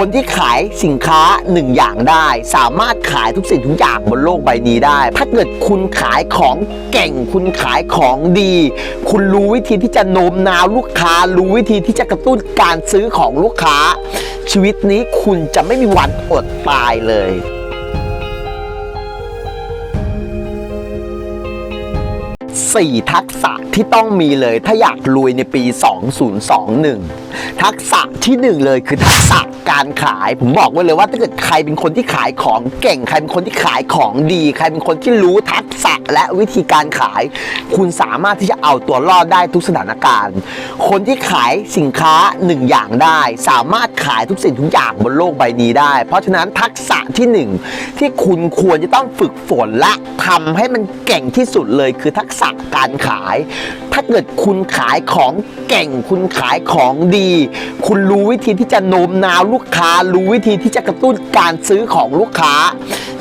คนที่ขายสินค้าหนึ่งอย่างได้ สามารถขายทุกสิ่งทุกอย่างบนโลกใบนี้ได้ ถ้าเกิดคุณขายของเก่ง คุณขายของดี คุณรู้วิธีที่จะโน้มน้าวลูกค้า รู้วิธีที่จะกระตุ้นการซื้อของลูกค้า ชีวิตนี้คุณจะไม่มีวันอดตายเลย4 ทักษะที่ต้องมีเลยถ้าอยากรวยในปี 2021 ทักษะทีหนึ่1 เลยคือทักษะ การขาย ผมบอกไว้เลยว่าถ้าเกิดใครเป็นคนที่ขายของเก่ง ใครเป็นคนที่ขายของดี ใครเป็นคนที่รู้ทักษะและวิธีการขาย คุณสามารถที่จะเอาตัวรอดได้ทุกสถานการณ์ คนที่ขายสินค้าหนึ่งอย่างได้ สามารถขายทุกสิ่งทุกอย่างบนโลกใบนี้ได้ เพราะฉะนั้นทักษะที่หนึ่งที่คุณควรจะต้องฝึกฝนและทำให้มันเก่งที่สุดเลยคือทักษะการขาย ถ้าเกิดคุณขายของเก่ง คุณขายของดี คุณรู้วิธีที่จะโน้มน้าวลููกค้า รู้วิธีที่จะกระตุ้นการซื้อของลูกค้า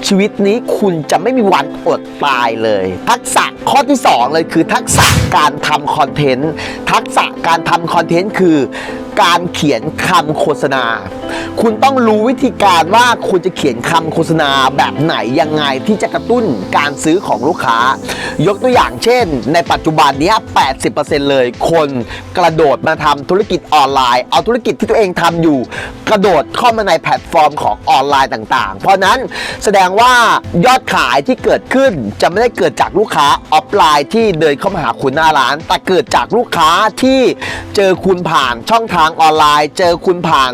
ชีวิตนี้คุณจะไม่มีวันอดตายเลย ทักษะข้อที่ 2 เลยคือทักษะการทำคอนเทนต์ทักษะการทำคอนเทนต์คือ การเขียนคำโฆษณา คุณต้องรู้วิธีการว่าคุณจะเขียนคำโฆษณาแบบไหนยังไงที่จะกระตุ้นการซื้อของลูกค้า ยกตัวอย่างเช่น ในปัจจุบันนี้ 80%เลยคนกระโดดมาทำธุรกิจออนไลน์ เอาธุรกิจที่ตัวเองทำอยู่ กระโดดเข้ามาในแพลตฟอร์มของออนไลน์ต่าง ๆ เพราะนั้นแสดงว่ายอดขายที่เกิดขึ้นจะไม่ได้เกิดจากลูกค้าออฟไลน์ที่เดินเข้ามาหาคุณหน้าร้าน แต่เกิดจากลูกค้าที่เจอคุณผ่านช่องทางออนไลน์ เจอคุณผ่าน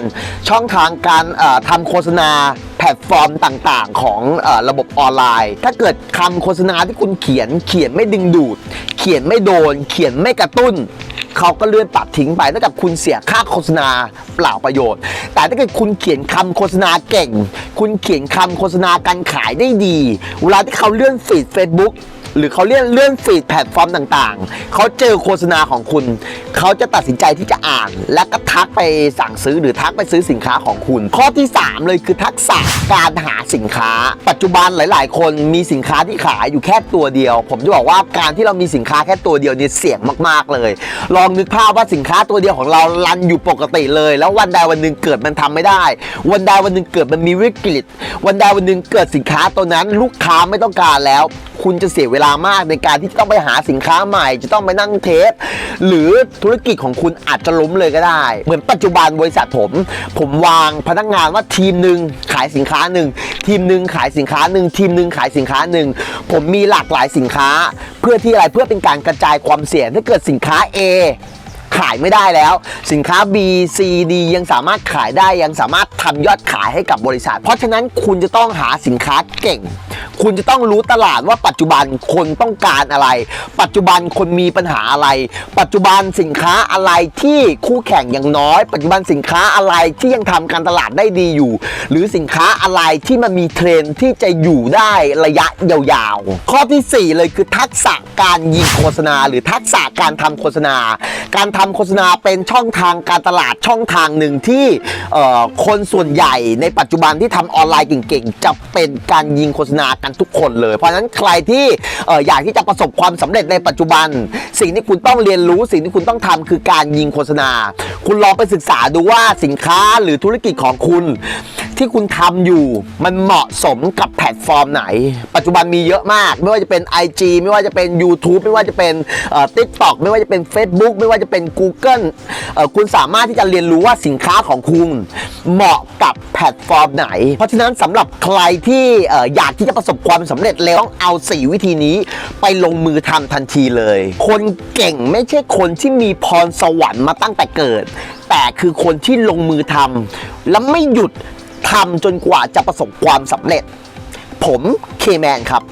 ช่องทางการเอ่อทำโฆษณาแพลตฟอร์มต่างๆ ของอระบบออนไลน์ ถ้าเกิดคำโฆษณาที่คุณเขียนเขียนไม่ดึงดูด เขียนไม่โดน เขียนไม่กระตุ้นเขาก็เลื่อนปัดทิ้งไปเท่ากับคุณเสียค่าโฆษณาเปล่าประโยชน์ แต่ถ้าเกิดคุณเขียนคำโฆษณาเก่ง คุณเขียนคำโฆษณาการขายได้ดี เวลาที่เขาเลื่อนฟีด Facebook หรือเขาเลื่อนเลื่อนฟีดแพลตฟอร์มต่างๆ เขาเจอโฆษณาของคุณเขาจะตัดสินใจที่จะอ่าน และก็ทักไปสั่งซื้อหรือทักไปซื้อสินค้าของคุณ ข้อที่ 3 เลยคือทักษะการหาสินค้า ปัจจุบันหลาย ๆ คนมีสินค้าที่ขายอยู่แค่ตัวเดียว ผมจะบอกว่าการที่เรามีสินค้าแค่ตัวเดียวเนี่ยเสี่ยงมาก ๆ เลย ลองนึกภาพว่าสินค้าตัวเดียวของเรารันอยู่ปกติเลย แล้ววันใดวันหนึ่งเกิดมันทำไม่ได้ วันใดวันหนึ่งเกิดมันมีวิกฤต วันใดวันหนึ่งเกิดสินค้าตัวนั้น ลูกค้าไม่ต้องการแล้ว คุณจะเสียเวลามากในการที่ต้องไปหาสินค้าใหม่ จะต้องไปนั่งเทสหรือธุรกิจของคุณอาจจะล้มเลยก็ได้ เหมือนปัจจุบันบริษัทผม ผมวางพนักงานว่าทีมหนึ่งขายสินค้าหนึ่งทีมหนึ่งขายสินค้าหนึ่งทีมหนึ่งขายสินค้าหนึ่งผมมีหลากหลายสินค้า เพื่อที่อะไรเพื่อเป็นการกระจายความเสี่ยงถ้าเกิดสินค้า A ขายไม่ได้แล้ว สินค้า B C D ยังสามารถขายได้ยังสามารถทำยอดขายให้กับบริษัท เพราะฉะนั้นคุณจะต้องหาสินค้าเก่ง คุณจะต้องรู้ตลาดว่าปัจจุบันคนต้องการอะไร ปัจจุบันคนมีปัญหาอะไร ปัจจุบันสินค้าอะไรที่คู่แข่งยังน้อย ปัจจุบันสินค้าอะไรที่ยังทำการตลาดได้ดีอยู่ หรือสินค้าอะไรที่มันมีเทรนที่จะอยู่ได้ระยะยาวๆ ข้อทีสี่4 เลยคือทักษะการยิงโฆษณา หรือทักษะการทำโฆษณา การทำโฆษณาเป็นช่องทางการตลาดช่องทางหนึ่งที่คนส่วนใหญ่ในปัจจุบันที่ทำออนไลน์เก่งๆ จะเป็นการยิงโฆษณากันทุกคนเลย เพราะฉะนั้นใครที่อออยากที่จะประสบความสำเร็จในปัจจุบัน สิ่งที่คุณต้องเรียนรู้สิ่งที่คุณต้องทำคือการยิงโฆษณา คุณลองไปศึกษาดูว่าสินค้าหรือธุรกิจของคุณ ที่คุณทำอยู่ มันเหมาะสมกับแพลตฟอร์มไหน ปัจจุบันมีเยอะมาก ไม่ว่าจะเป็น IG ไม่ว่าจะเป็น YouTube ไม่ว่าจะเป็นติ๊กต็อกไม่ว่าจะเป็น Facebook ไม่ว่าจะเป็น Google เอ่อคุณสามารถที่จะเรียนรู้ว่าสินค้าของคุณ เหมาะกับแพลตฟอร์มไหน เพราะฉะนั้นสำหรับใครที่อยากที่จะประสบความสำเร็จแล้วต้องเอา 4 วิธีนี้ไปลงมือทำทันทีเลย คนเก่งไม่ใช่คนที่มีพรสวรรค์มาตั้งแต่เกิด แต่คือคนที่ลงมือทำและไม่หยุด ทำจนกว่าจะประสบความสำเร็จ ผมเคแมนครับ